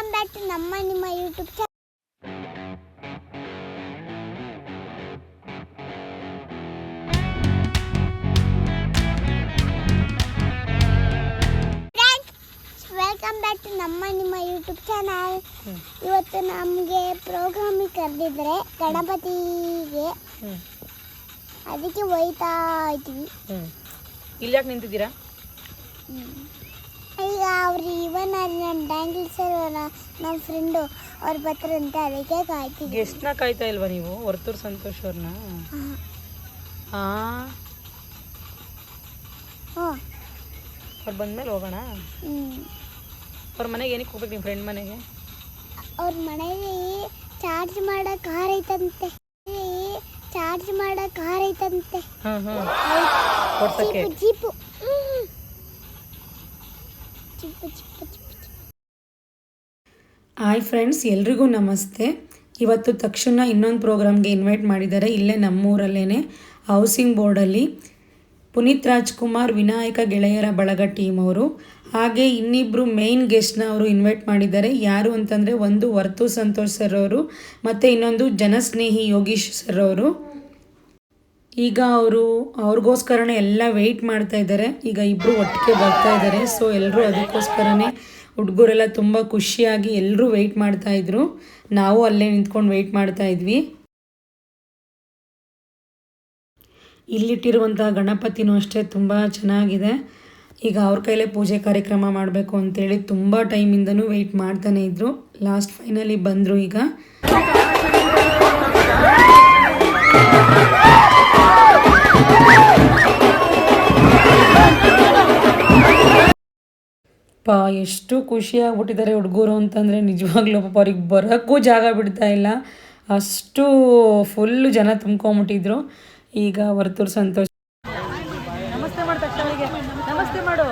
Welcome back to ನಮ್ಮ ನಿಮ್ಮ YouTube channel welcome back to ನಮ್ಮ ನಿಮ್ಮ ಯೂಟ್ಯೂಬ್ ಚಾನಲ್ ಇವತ್ತು ನಮಗೆ ಪ್ರೋಗ್ರಾಮಿಗೆ ಕರೆದಿದ್ರೆ ಗಣಪತಿಗೆ. ಅದಕ್ಕೆ ಹೋಯ್ತಾ ಇದ್ವಿ. ಇಲ್ಲ ಇಲ್ಲಿ ಯಾಕೆ ನಿಂತಿದ್ದೀರಾ ಈಗ ಅವ್ರು ಇವನ್ ನನ್ನ ಡ್ಯಾಂಗಲ್ ಸರ್ ನಮ್ಮ ಫ್ರೆಂಡು ಅವ್ರು ಅಂತ ಅದಕ್ಕೆ ಕಾಯ್ತಿದ್ವಿ ಗೆಸ್ಟ್ನ ಕಾಯ್ತಾ ಇಲ್ವಾ ನೀವು? ವರ್ತೂರ್ ಸಂತೋಷ್ ಅವ್ರನ್ನ ಹಾಂ. ಹಾಂ. ಹ್ಞೂ ಅವ್ರು ಬಂದ್ಮೇಲೆ ಹೋಗೋಣ? ಹ್ಞೂ ಅವ್ರ ಮನೆಗೆ ಏನಕ್ಕೆ ಹೋಗ್ಬೇಕು ನಿಮ್ಮ ಫ್ರೆಂಡ್ ಮನೆಗೆ? ಅವ್ರ ಮನೇಲಿ ಚಾರ್ಜ್ ಮಾಡೋ ಕಾರ್ ಐತಂತೆ. ಚಾರ್ಜ್ ಮಾಡೋ ಕಾರ್ ಐತಂತೆ. ಹಾಂ ಹಾಂ ಕೊಡ್ಸಕ್ಕೆ ಜೀಪು ಜೀಪು ಹ್ಮ್. Jeep jeep jeep hi friends, ಎಲ್ರಿಗೂ ನಮಸ್ತೆ. ಇವತ್ತು ತಕ್ಷಣ ಇನ್ನೊಂದು ಪ್ರೋಗ್ರಾಮ್ಗೆ ಇನ್ವೈಟ್ ಮಾಡಿದ್ದಾರೆ ಇಲ್ಲೇ ನಮ್ಮೂರಲ್ಲೇ ಹೌಸಿಂಗ್ ಬೋರ್ಡಲ್ಲಿ ಪುನೀತ್ ರಾಜ್ಕುಮಾರ್, ವಿನಾಯಕ ಗೆಳೆಯರ ಬಳಗ ಟೀಮ್ ಅವರು. ಹಾಗೆ ಇನ್ನಿಬ್ಬರು ಮೇಯ್ನ್ ಗೆಸ್ಟ್ನ ಅವರು ಇನ್ವೈಟ್ ಮಾಡಿದ್ದಾರೆ. ಯಾರು ಅಂತಂದರೆ ಒಂದು ವರ್ತು ಸಂತೋಷ್ ಸರ್ ಅವರು, ಮತ್ತು ಇನ್ನೊಂದು ಜನಸ್ನೇಹಿ ಯೋಗೀಶ್ ಸರ್ ಅವರು. ಈಗ ಅವರು ಅವ್ರಿಗೋಸ್ಕರನೇ ಎಲ್ಲ ವೆಯ್ಟ್ ಮಾಡ್ತಾ ಇದ್ದಾರೆ. ಈಗ ಇಬ್ಬರು ಒಟ್ಟಿಗೆ ಬರ್ತಾ ಇದ್ದಾರೆ. ಸೊ ಎಲ್ಲರೂ ಅದಕ್ಕೋಸ್ಕರನೇ ಹುಡುಗರೆಲ್ಲ ತುಂಬ ಖುಷಿಯಾಗಿ ಎಲ್ಲರೂ ವೆಯ್ಟ್ ಮಾಡ್ತಾ ಇದ್ರು. ನಾವು ಅಲ್ಲೇ ನಿಂತ್ಕೊಂಡು ವೆಯ್ಟ್ ಮಾಡ್ತಾ ಇದ್ವಿ. ಇಲ್ಲಿಟ್ಟಿರುವಂಥ ಗಣಪತಿನೂ ಅಷ್ಟೇ ತುಂಬ ಚೆನ್ನಾಗಿದೆ. ಈಗ ಅವ್ರ ಕೈಲೇ ಪೂಜೆ ಕಾರ್ಯಕ್ರಮ ಮಾಡಬೇಕು ಅಂತೇಳಿ ತುಂಬ ಟೈಮಿಂದನೂ ವೆಯ್ಟ್ ಮಾಡ್ತಾನೆ ಇದ್ರು. ಲಾಸ್ಟ್ ಫೈನಲಿ ಬಂದರು ಈಗ. ಪಾ ಎಷ್ಟು ಖುಷಿಯಾಗ್ಬಿಟ್ಟಿದ್ದಾರೆ ಹುಡುಗರು ಅಂತಂದರೆ ನಿಜವಾಗ್ಲೂ ಪಾಪ ಅವ್ರಿಗೆ ಬರೋಕ್ಕೂ ಜಾಗ ಬಿಡ್ತಾ ಇಲ್ಲ. ಅಷ್ಟು ಫುಲ್ಲು ಜನ ತುಂಬ್ಕೊಂಬಿಟ್ಟಿದ್ರು. ಈಗ ವರ್ತೂರು ಸಂತೋಷ. ನಮಸ್ತೆ ಮಾಡು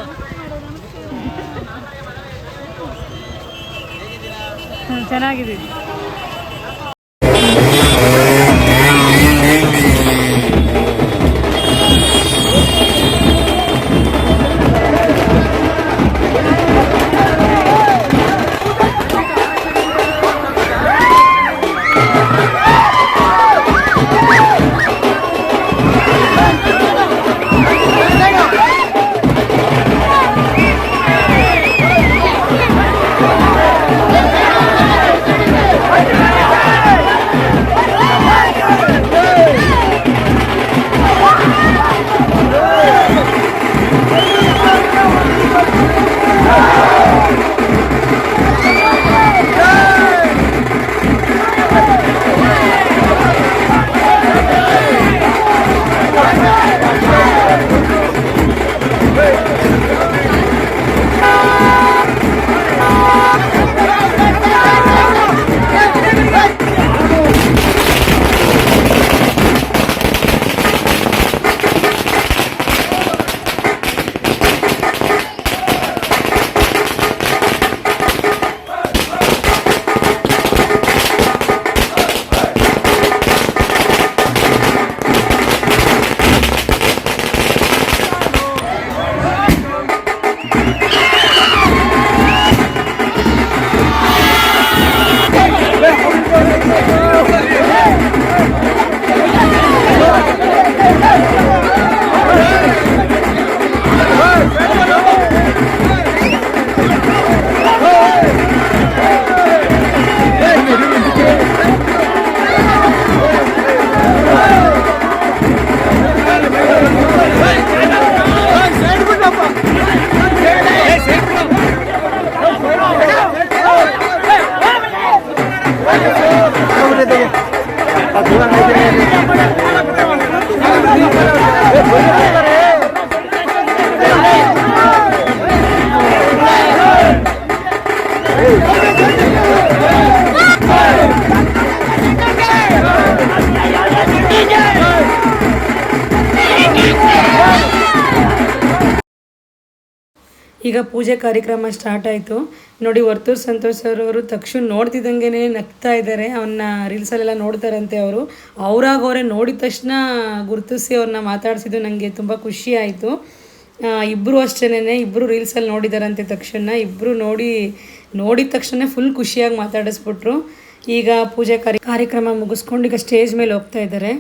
ಈಗ ಪೂಜೆ ಕಾರ್ಯಕ್ರಮ ಸ್ಟಾರ್ಟ್ ಆಯಿತು. ನೋಡಿ, ವರ್ತೂರ್ ಸಂತೋಷ್ ಅವರು ತಕ್ಷಣ ನೋಡ್ತಿದ್ದಂಗೆ ನಗ್ತಾ ಇದ್ದಾರೆ. ಅವನ್ನ ರೀಲ್ಸಲ್ಲೆಲ್ಲ ನೋಡ್ತಾರಂತೆ ಅವರು. ಅವ್ರಾಗ ಅವರೇ ನೋಡಿದ ತಕ್ಷಣ ಗುರುತಿಸಿ ಅವ್ರನ್ನ ಮಾತಾಡಿಸಿದ್ದು ನನಗೆ ತುಂಬ ಖುಷಿ ಆಯಿತು. ಇಬ್ಬರು ಅಷ್ಟೇನೆ ಇಬ್ಬರು ರೀಲ್ಸಲ್ಲಿ ನೋಡಿದಾರಂತೆ ತಕ್ಷಣ. ಇಬ್ಬರು ನೋಡಿ, ನೋಡಿದ ತಕ್ಷಣ ಫುಲ್ ಖುಷಿಯಾಗಿ ಮಾತಾಡಿಸ್ಬಿಟ್ರು. ಈಗ ಪೂಜೆ ಕಾರ್ಯ, ಕಾರ್ಯಕ್ರಮ ಮುಗಿಸ್ಕೊಂಡು ಈಗ ಸ್ಟೇಜ್ ಮೇಲೆ ಹೋಗ್ತಾ ಇದ್ದಾರೆ.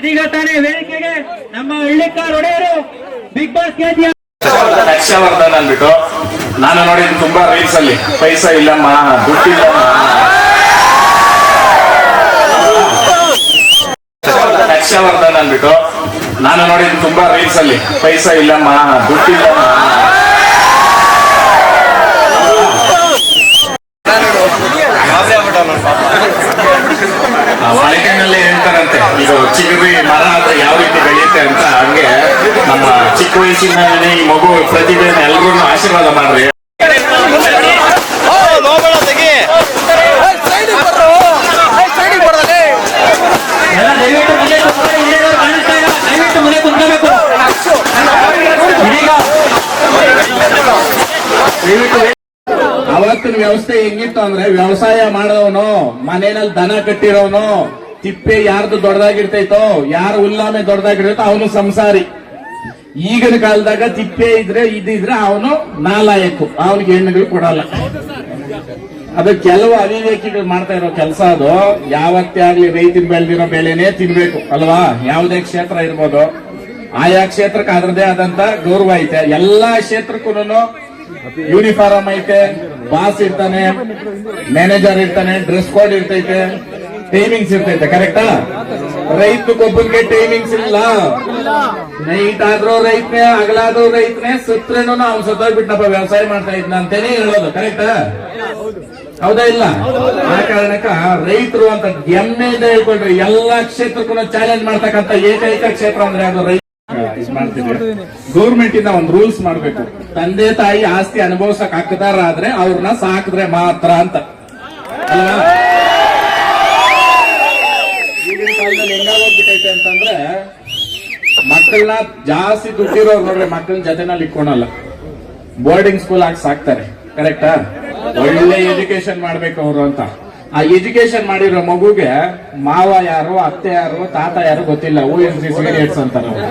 ಇದೀಗ ತಾನೇ ವೇದಿಕೆಗೆ ನಮ್ಮ ಹಳ್ಳಿಕಾರ್ ಒಡೆಯರು ಬಿಗ್ ಬಾಸ್ ಕೆ ಹರ್ಷವರ್ಧನ್ ಅಂದ್ಬಿಟ್ಟು ನಾನು ನೋಡಿದ್ ತುಂಬಾ ರೀಲ್ಸ್ ಅಲ್ಲಿ, ಪೈಸಾ ಇಲ್ಲಮ್ಮ ದುಡ್ಡಿಲ್ಲಮ್ಮ ಹರ್ಷವರ್ಧನ್ ಅಂದ್ಬಿಟ್ಟು ನಾನು ನೋಡಿದ್ ತುಂಬಾ ರೀಲ್ಸ್ ಅಲ್ಲಿ, ಪೈಸಾ ಇಲ್ಲಮ್ಮ ದುಡ್ಡಿಲ್ಲಮ್ಮ ಇದು ಚಿಗುರಿ ಮರ ಆದ್ರೆ ಯಾವ ರೀತಿ ಬೆಳೆಯುತ್ತೆ ಅಂತ ಹಂಗೆ ನಮ್ಮ ಚಿಕ್ಕ ವಯಸ್ಸಿನ ಈ ಮಗು ಪ್ರತಿದಿನ ಎಲ್ಲರೂ ಆಶೀರ್ವಾದ ಮಾಡ್ರಿ. ಅವತ್ತಿನ ವ್ಯವಸ್ಥೆ ಹೆಂಗಿತ್ತು ಅಂದ್ರೆ ವ್ಯವಸಾಯ ಮಾಡೋನು, ಮನೆಯಲ್ಲಿ ದನ ಕಟ್ಟಿರೋನು ತಿಪ್ಪೆ ಯಾರ್ದು ದೊಡ್ಡದಾಗಿರ್ತೈತೋ, ಯಾರು ಉಲ್ಲಾಮೆ ದೊಡ್ಡದಾಗಿರ್ತೈತೋ ಅವನು ಸಂಸಾರಿ. ಈಗಿನ ಕಾಲದಾಗ ತಿಪ್ಪೆ ಇದ್ರೆ ಇದ್ರೆ ಅವನು ನಾಲಾಯಕು. ಅವನಿಗೆ ಹೆಣ್ಣುಗಳು ಕೊಡಲ್ಲ. ಅದು ಕೆಲವು ಅವಿವೇಕಿಗಳು ಮಾಡ್ತಾ ಇರೋ ಕೆಲಸ ಅದು. ಯಾವತ್ತೇ ಆಗ್ಲಿ ರೈತನ ಬೆಳೆದಿರೋ ಬೆಳೆನೇ ತಿನ್ಬೇಕು, ಅಲ್ವಾ? ಯಾವುದೇ ಕ್ಷೇತ್ರ ಇರ್ಬೋದು. ಆಯಾ ಕ್ಷೇತ್ರಕ್ಕೆ ಅದರದೇ ಆದಂತ ಗೌರವ ಐತೆ. ಎಲ್ಲಾ ಕ್ಷೇತ್ರಕ್ಕೂ ಯೂನಿಫಾರ್ಮ್ ಐತೆ ಬಾಸ್ ಇರ್ತಾನೆ ಮ್ಯಾನೇಜರ್ ಇರ್ತಾನೆ ಡ್ರೆಸ್ ಕೋಡ್ ಇರ್ತೈತೆ. ಟೈಮಿಂಗ್ಸ್ ಇರ್ತೈತೆ ಕರೆಕ್ಟಾ ರೈತಗೊಬ್ಬನಿಗೆ ಟೈಮಿಂಗ್ಸ್ ಇಲ್ಲ. ನೈಟ್ ಆದ್ರೂ ರೈತನೇ ಹಗಲಾದ್ರೂ ರೈತನೇ ಸುತ್ತರೇನು ಅವ್ನು ಸತ್ತೋಗ್ಬಿಟ್ನಪ್ಪ ವ್ಯವಸಾಯ ಮಾಡ್ತಾ ಇದ್ನ ಅಂತೇನೆ ಹೇಳೋದು ಕರೆಕ್ಟಾ ಹೌದಾ ಇಲ್ಲ? ಆ ಕಾರಣಕ್ಕ ರೈತರು ಅಂತ ಹೆಮ್ಮೆಯಿಂದ ಹೇಳ್ಕೊಳ್ರಿ. ಎಲ್ಲಾ ಕ್ಷೇತ್ರಕ್ಕೂ ಚಾಲೆಂಜ್ ಮಾಡ್ತಕ್ಕಂತ ಏಕೈಕ ಕ್ಷೇತ್ರ ಅಂದ್ರೆ ಅದು ರೈತ. ಗೌರ್ಮೆಂಟ್ ಇಂದ ಒಂದು ರೂಲ್ಸ್ ಮಾಡ್ಬೇಕು. ತಂದೆ ತಾಯಿ ಆಸ್ತಿ ಅನುಭವಿಸಕ್ ಹಾಕದಾರಾದ್ರೆ ಅವ್ರನ್ನ ಸಾಕಿದ್ರೆ ಮಾತ್ರ ಅಂತ. ಅಲ್ವಾ ಈಗಿನ ಕಾಲದಲ್ಲಿ ಹೆಂಗಾಗೋಗ್ಬಿಟ್ಟೈತೆ ಅಂತಂದ್ರೆ ಮಕ್ಕಳನ್ನ ಜಾಸ್ತಿ ದುಡ್ಡಿರೋರು ನೋಡ್ರಿ ಮಕ್ಕಳನ್ನ ಜೊತೆನಲ್ಲಿ ಇಟ್ಕೊಳಲ್ಲ. ಬೋರ್ಡಿಂಗ್ ಸ್ಕೂಲ್ ಹಾಕಿ ಸಾಕ್ತಾರೆ. ಕರೆಕ್ಟಾ ಒಳ್ಳೆ ಎಜುಕೇಶನ್ ಮಾಡ್ಬೇಕು ಅವರು ಅಂತ. ಆ ಎಜುಕೇಶನ್ ಮಾಡಿರೋ ಮಗುಗೆ ಮಾವ ಯಾರು, ಅತ್ತೆ ಯಾರು, ತಾತ ಯಾರು ಗೊತ್ತಿಲ್ಲ. ಹೂ ಎನ್ ಸಿಗರೇಟ್ಸ್ ಅಂತಾರೆ ಅವ್ರು.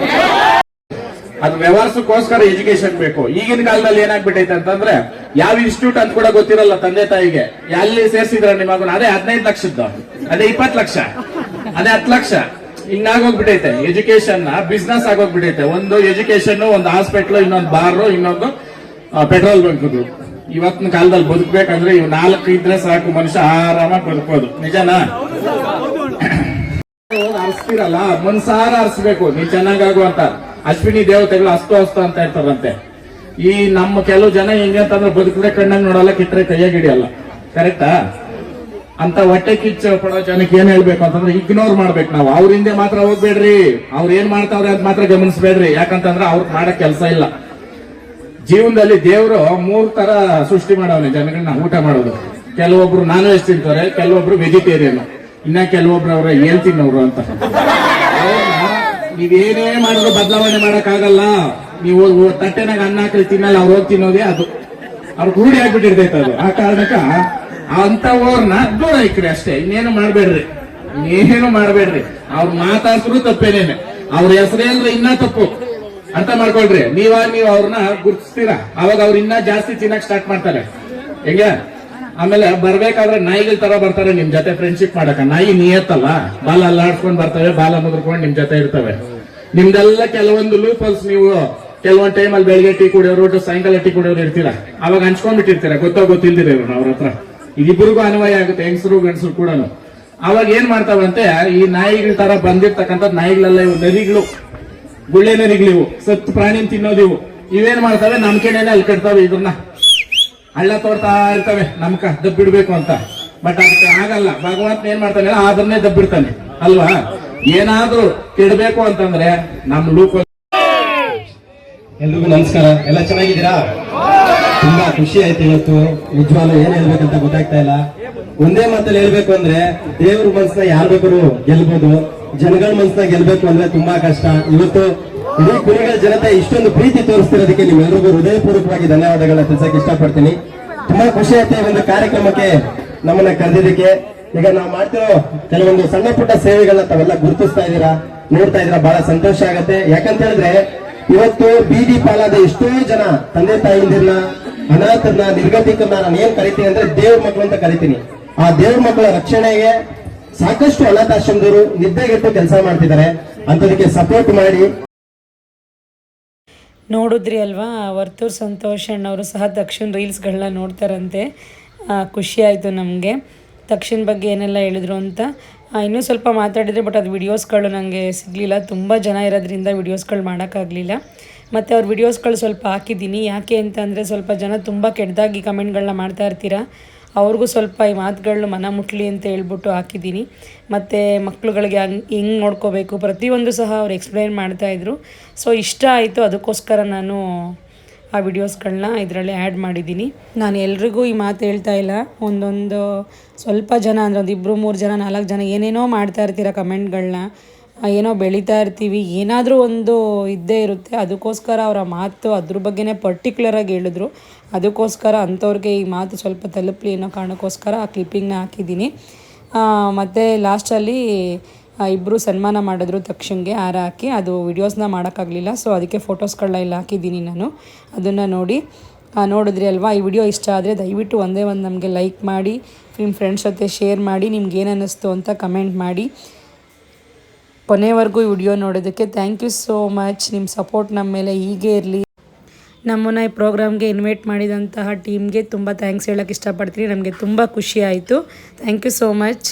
ಅದು ವ್ಯವಹಾರಕ್ಕೋಸ್ಕರ ಎಜುಕೇಶನ್ ಬೇಕು. ಈಗಿನ ಕಾಲದಲ್ಲಿ ಏನಾಗ್ಬಿಟ್ಟೈತೆ ಅಂತಂದ್ರೆ ಯಾವ ಇನ್ಸ್ಟಿಟ್ಯೂಟ್ ಅಂತ ಕೂಡ ಗೊತ್ತಿರಲ್ಲ ತಂದೆ ತಾಯಿಗೆ. ಎಲ್ಲಿ ಸೇರ್ಸಿದ್ರ ನಿಮ್ಮ ಅದೇ ಹದಿನೈದು ಲಕ್ಷದ್ದು. ಅದೇ ಇಪ್ಪತ್ತು ಲಕ್ಷ. ಅದೇ ಹತ್ತು ಲಕ್ಷ. ಹಿಂಗಾಗೋಗ್ಬಿಟ್ಟೈತೆ ಎಜುಕೇಶನ್ ಬಿಸ್ನೆಸ್ ಆಗೋಗ್ಬಿಟ್ಟೈತೆ ಒಂದು ಎಜುಕೇಶನ್ ಒಂದು ಹಾಸ್ಪಿಟ್ಲ್ ಇನ್ನೊಂದು ಬಾರ್ ಇನ್ನೊಂದು ಪೆಟ್ರೋಲ್ ಬಂಕ್ಗಳು ಇವತ್ತಿನ ಕಾಲದಲ್ಲಿ ಬದುಕಬೇಕಂದ್ರೆ ಇವ್ ನಾಲ್ಕು ಇದ್ರೆ ಸಾಕು ಮನುಷ್ಯ ಆರಾಮಾಗಿ ಬದುಕೋದು ನಿಜನಾ? ಅರ್ಸ್ತಿರಲ್ಲ, ಮನ್ಸಾರ ಅರ್ಸ್ಬೇಕು. ನೀ ಚೆನ್ನಾಗಾಗು ಅಂತ. ಅಶ್ವಿನಿ ದೇವತೆಗಳು ಅಸ್ತು ಅಸ್ತು ಅಂತ ಇರ್ತಾರಂತೆ ಈ ನಮ್ಮ ಕೆಲವು ಜನ ಹೆಂಗೆ ಅಂತಂದ್ರೆ ಬದುಕಿದ್ರೆ ಕಣ್ಣಂಗ್ ನೋಡಲ್ಲ ಕಿಟ್ರೆ ಕೈಯಾಗಿಡಿಯಲ್ಲ ಕರೆಕ್ಟಾ? ಅಂತ ಹೊಟ್ಟೆ ಕಿಚ್ಚ ಪಡೋ ಜನಕ್ಕೆ ಏನ್ ಹೇಳ್ಬೇಕು ಅಂತಂದ್ರೆ ಇಗ್ನೋರ್ ಮಾಡ್ಬೇಕು ನಾವು. ಅವ್ರ ಹಿಂದೆ ಮಾತ್ರ ಹೋಗ್ಬೇಡ್ರಿ. ಅವ್ರ ಏನ್ ಮಾಡ್ತಾವ್ರೆ ಅದ್ ಮಾತ್ರ ಗಮನಿಸ್ಬೇಡ್ರಿ. ಯಾಕಂತಂದ್ರೆ ಅವ್ರ ಮಾಡೋ ಕೆಲಸ ಇಲ್ಲ. ಜೀವನದಲ್ಲಿ ದೇವರು ಮೂರ್ ತರ ಸೃಷ್ಟಿ ಮಾಡವನೆ ಜನಗಳನ್ನ ಊಟ ಮಾಡೋದು. ಕೆಲವೊಬ್ರು ನಾನ್ ವೆಜ್ ತಿಂತಾರೆ, ಕೆಲವೊಬ್ರು ವೆಜಿಟೇರಿಯನ್ ಇನ್ನ ಕೆಲವೊಬ್ರು ಅವ್ರ ಏನ್ ತಿನ್ನೋರು ಅಂತ. ನೀವೇನೇ ಮಾಡಿದ್ರು ಬದಲಾವಣೆ ಮಾಡಕ್ ಆಗಲ್ಲ ನೀವು ತಟ್ಟೆನಾಗ ಅನ್ನ ಹಾಕಿ ತಿನ್ನಲ್ಲ, ಅವ್ರು ಹೋಗಿ ತಿನ್ನೋದೇ ಅದು. ಅವ್ರಿಗೆ ರೂಢಿ ಆಗ್ಬಿಟ್ಟಿರ್ತೈತೆ ಅದು. ಆ ಕಾರಣಕ್ಕ ಅಂತವ್ರನ್ನ ದೂರ ಐಕ್ರಿ ಅಷ್ಟೇ, ಇನ್ನೇನು ಮಾಡ್ಬೇಡ್ರಿ. ಇನ್ನೇನು ಮಾಡ್ಬೇಡ್ರಿ. ಅವ್ರು ಮಾತಾಡ್ಸ್ರು ತಪ್ಪೇನೇನೆ. ಅವ್ರ ಹೆಸರೇ ಅಂದ್ರೆ ಇನ್ನ ತಪ್ಪು. ಅರ್ಥ ಮಾಡ್ಕೊಳ್ರಿ. ನೀವ ನೀವು ಅವ್ರನ್ನ ಗುರ್ತಿಸ್ತೀರಾ? ಅವಾಗ ಅವ್ರು ಇನ್ನ ಜಾಸ್ತಿ ತಿನ್ನಕ್ ಸ್ಟಾರ್ಟ್ ಮಾಡ್ತಾರೆ. ಹೆಂಗ? ಆಮೇಲೆ ಬರ್ಬೇಕಾದ್ರೆ ನಾಯಿಗಳ ತರ ಬರ್ತಾರೆ ನಿಮ್ ಜೊತೆ ಫ್ರೆಂಡ್ಶಿಪ್ ಮಾಡಕ ನಾಯಿ ನಿಯತ್ತಲ್ಲ? ಬಾಲ ಅಲ್ಲಾಡ್ಸ್ಕೊಂಡ್ ಬರ್ತವೆ, ಬಾಲ ಮುದ್ರಕೊಂಡ್ ನಿಮ್ ಜೊತೆ ಇರ್ತವೆ. ನಿಮ್ದೆಲ್ಲ ಕೆಲವೊಂದು ಲೂಪಲ್ಸ್ ನೀವು ಕೆಲವೊಂದ್ ಟೈಮಲ್ಲಿ ಬೆಳಿಗ್ಗೆ ಟೀ ಕುಡಿಯೋರು ಸಾಯಂಕಾಲ ಟೀ ಕುಡಿಯೋರು ಇರ್ತೀರಾ? ಅವಾಗ ಹಂಚ್ಕೊಂಡ್ಬಿಟ್ಟಿರ್ತೀರಾ? ಗೊತ್ತೋ ಗೊತ್ತಿಲ್ದಿರ ಅವ್ರ ಹತ್ರ? ಇದಿಬ್ಬರಿಗೂ ಅನ್ವಯ ಆಗುತ್ತೆ, ಹೆಂಗಸರು, ಗಂಡಸರು ಕೂಡ ಅವಾಗ ಏನ್ ಮಾಡ್ತಾವಂತೆ, ಈ ನಾಯಿಗಳ ತರ ಬಂದಿರ್ತಕ್ಕಂಥ ನಾಯಿಗಳಲ್ಲ ಇವು ನರಿಗಳು ಗುಳ್ಳೆ ನರಿಗಳು ಇವು, ಸತ್ತು ಪ್ರಾಣಿ ಇವು. ಇವೇನ್ ಮಾಡ್ತಾವೆ, ನಮ್ ಕಡೆನೆ ಅಲ್ಲಿ ಕಟ್ತಾವೆ ಇದನ್ನ ಹಳ್ಳ ತೋರ್ತಾ ಇರ್ತವೆ, ನಮ್ಕ ದಬ್ಬಿಡ್ಬೇಕು ಅಂತ. ಬಟ್ ಅದಕ್ಕೆ ಆಗಲ್ಲ. ಭಗವಂತ ಏನ್ ಮಾಡ್ತಾನೆ ಅದನ್ನೇ ದಬ್ಬಿಡ್ತಾನೆ. ಅಲ್ವಾ? ಏನಾದ್ರೂ ಕೆಡ್ಬೇಕು ಅಂತಂದ್ರೆ ನಮ್ ಲೂಕ ಎಲ್ರಿಗೂ ನಮಸ್ಕಾರ. ಎಲ್ಲ ಚೆನ್ನಾಗಿದ್ದೀರಾ? ತುಂಬಾ ಖುಷಿ ಆಯ್ತು ಇವತ್ತು. ನಿಜವಾಗ್ಲೂ ಏನ್ ಹೇಳ್ಬೇಕಂತ ಗೊತ್ತಾಗ್ತಾ ಇಲ್ಲ. ಒಂದೇ ಮಾತಲ್ಲಿ ಹೇಳ್ಬೇಕು ಅಂದ್ರೆ, ದೇವ್ರ ಮನ್ಸನ್ನ ಯಾರ್ ಬೇಕಾದ್ರು ಗೆಲ್ಬಹುದು ಜನಗಳ ಮನ್ಸನ್ನ ಗೆಲ್ಬೇಕು ಅಂದ್ರೆ ತುಂಬಾ ಕಷ್ಟ. ಇವತ್ತು ಇಡೀ ಕುರಿಗಳ ಜನತೆ ಇಷ್ಟೊಂದು ಪ್ರೀತಿ ತೋರಿಸ್ತಿರೋದಕ್ಕೆ ನಿಮ್ಮೆಲ್ಲರಿಗೂ ಹೃದಯಪೂರ್ವಕವಾಗಿ ಧನ್ಯವಾದಗಳನ್ನ ತಿಳಿಸಕ್ಕೆ ಇಷ್ಟಪಡ್ತೀನಿ. ತುಂಬಾ ಖುಷಿ ಆಯ್ತು ಈ ಒಂದು ಕಾರ್ಯಕ್ರಮಕ್ಕೆ ನಮ್ಮನ್ನ ಕರೆದಿದ್ದಕ್ಕೆ. ಈಗ ನಾವು ಮಾಡ್ತಿರೋ ಕೆಲವೊಂದು ಸಣ್ಣ ಪುಟ್ಟ ಸೇವೆಗಳನ್ನ ತಾವೆಲ್ಲ ಗುರುತಿಸ್ತಾ ಇದ್ದೀರಾ, ನೋಡ್ತಾ ಇದ್ರ ಬಹಳ ಸಂತೋಷ ಆಗತ್ತೆ. ಯಾಕಂತ ಹೇಳಿದ್ರೆ, ಇವತ್ತು ಬೀದಿ ಪಾಲಾದ ಎಷ್ಟೋ ಜನ ತಂದೆ ತಾಯಿಯಂದಿರ್ನ ಅನಾಥರನ್ನ ನಿರ್ಗತಿಕನ್ನ ನಾನು ಏನ್ ಕರಿತೀನಿ ಅಂದ್ರೆ ದೇವ್ರ ಮಕ್ಕಳು ಅಂತ ಕರಿತೀನಿ. ಆ ದೇವ್ರ ಮಕ್ಕಳ ರಕ್ಷಣೆಗೆ ಸಾಕಷ್ಟು ಅನಾಥಾಶ್ರಮದವರು ನಿದ್ದೆಗೆಟ್ಟು ಕೆಲಸ ಮಾಡ್ತಿದ್ದಾರೆ. ಅಂತದಕ್ಕೆ ಸಪೋರ್ಟ್ ಮಾಡಿ. ನೋಡಿದ್ರಿ ಅಲ್ವಾ, ವರ್ತೂರ್ ಸಂತೋಷ್ ಅಣ್ಣವರು ಸಹ ತಕ್ಷಣ ರೀಲ್ಸ್ಗಳನ್ನ ನೋಡ್ತಾರಂತೆ. ಖುಷಿ ಆಯಿತು ನಮಗೆ. ತಕ್ಷಣ ಬಗ್ಗೆ ಏನೆಲ್ಲ ಹೇಳಿದ್ರು ಅಂತ. ಇನ್ನೂ ಸ್ವಲ್ಪ ಮಾತಾಡಿದ್ರೆ ಬಟ್ ಅದು ವಿಡಿಯೋಸ್ಗಳು ನನಗೆ ಸಿಗಲಿಲ್ಲ. ತುಂಬ ಜನ ಇರೋದ್ರಿಂದ ವಿಡಿಯೋಸ್ಗಳು ಮಾಡೋಕ್ಕಾಗಲಿಲ್ಲ. ಮತ್ತು ಅವ್ರ ವಿಡಿಯೋಸ್ಗಳು ಸ್ವಲ್ಪ ಹಾಕಿದ್ದೀನಿ. ಯಾಕೆ ಅಂತ ಅಂದರೆ ಸ್ವಲ್ಪ ಜನ ತುಂಬ ಕೆಟ್ಟದಾಗಿ ಕಮೆಂಟ್ಗಳನ್ನ ಮಾಡ್ತಾ ಇರ್ತೀರಾ? ಅವ್ರಿಗೂ ಸ್ವಲ್ಪ ಈ ಮಾತುಗಳು ಮನ ಮುಟ್ಲಿ ಅಂತ ಹೇಳ್ಬಿಟ್ಟು ಹಾಕಿದ್ದೀನಿ. ಮತ್ತು ಮಕ್ಳುಗಳಿಗೆ ಹಂಗೆ, ಹೆಂಗೆ ನೋಡ್ಕೋಬೇಕು. ಪ್ರತಿಯೊಂದು ಸಹ ಅವ್ರು ಎಕ್ಸ್ಪ್ಲೈನ್ ಮಾಡ್ತಾಯಿದ್ರು ಸೊ ಇಷ್ಟ ಆಯಿತು. ಅದಕ್ಕೋಸ್ಕರ ನಾನು ಆ ವಿಡಿಯೋಸ್ಗಳನ್ನ ಇದರಲ್ಲಿ ಆ್ಯಡ್ ಮಾಡಿದ್ದೀನಿ. ನಾನು ಎಲ್ರಿಗೂ ಈ ಮಾತು ಹೇಳ್ತಾ ಇಲ್ಲ. ಒಂದೊಂದು ಸ್ವಲ್ಪ ಜನ, ಅಂದರೆ ಒಂದು ಇಬ್ಬರು ಮೂರು ಜನ, ನಾಲ್ಕು ಜನ ಏನೇನೋ ಮಾಡ್ತಾ ಇರ್ತೀರ ಕಮೆಂಟ್ಗಳನ್ನ ಏನೋ ಬೆಳೀತಾ ಇರ್ತೀವಿ. ಏನಾದರೂ ಒಂದು ಇದ್ದೇ ಇರುತ್ತೆ. ಅದಕ್ಕೋಸ್ಕರ ಅವರ ಮಾತು ಅದ್ರ ಬಗ್ಗೆನೇ ಪರ್ಟಿಕ್ಯುಲರಾಗಿ ಹೇಳಿದ್ರು. ಅದಕ್ಕೋಸ್ಕರ ಅಂಥವ್ರಿಗೆ ಈ ಮಾತು ಸ್ವಲ್ಪ ತಲುಪಲಿ ಅನ್ನೋ ಕಾರಣಕ್ಕೋಸ್ಕರ ಆ ಕ್ಲಿಪ್ಪಿಂಗ್ನ ಹಾಕಿದ್ದೀನಿ. ಮತ್ತು ಲಾಸ್ಟಲ್ಲಿ ಇಬ್ಬರು ಸನ್ಮಾನ ಮಾಡಿದ್ರು ತಕ್ಷಣಗೆ ಹಾರ ಹಾಕಿ. ಅದು ವಿಡಿಯೋಸ್ನ ಮಾಡೋಕ್ಕಾಗಲಿಲ್ಲ. ಸೊ ಅದಕ್ಕೆ ಫೋಟೋಸ್ಗಳನ್ನ ಇಲ್ಲಿ ಹಾಕಿದ್ದೀನಿ ನಾನು. ಅದನ್ನು ನೋಡಿ ನೋಡಿದ್ರಿ ಅಲ್ವಾ? ಈ ವಿಡಿಯೋ ಇಷ್ಟ ಆದರೆ ದಯವಿಟ್ಟು ಒಂದೇ ಒಂದು ನಮಗೆ ಲೈಕ್ ಮಾಡಿ, ನಿಮ್ಮ ಫ್ರೆಂಡ್ಸ್ ಜೊತೆ ಶೇರ್ ಮಾಡಿ, ನಿಮ್ಗೆ ಏನು ಅನ್ನಿಸ್ತು ಅಂತ ಕಮೆಂಟ್ ಮಾಡಿ. ಕೊನೆವರೆಗೂ ಈ ವಿಡಿಯೋ ನೋಡೋದಕ್ಕೆ ಥ್ಯಾಂಕ್ ಯು ಸೋ ಮಚ್ ನಿಮ್ಮ ಸಪೋರ್ಟ್ ನಮ್ಮ ಮೇಲೆ ಹೀಗೆ ಇರಲಿ. ನಮ್ಮನ್ನು ಈ ಪ್ರೋಗ್ರಾಮ್ಗೆ ಇನ್ವೈಟ್ ಮಾಡಿದಂತಹ ಟೀಮ್ಗೆ ತುಂಬ ಥ್ಯಾಂಕ್ಸ್ ಹೇಳೋಕ್ಕೆ ಇಷ್ಟಪಡ್ತೀನಿ. ನಮಗೆ ತುಂಬ ಖುಷಿ ಆಯಿತು. Thank you so much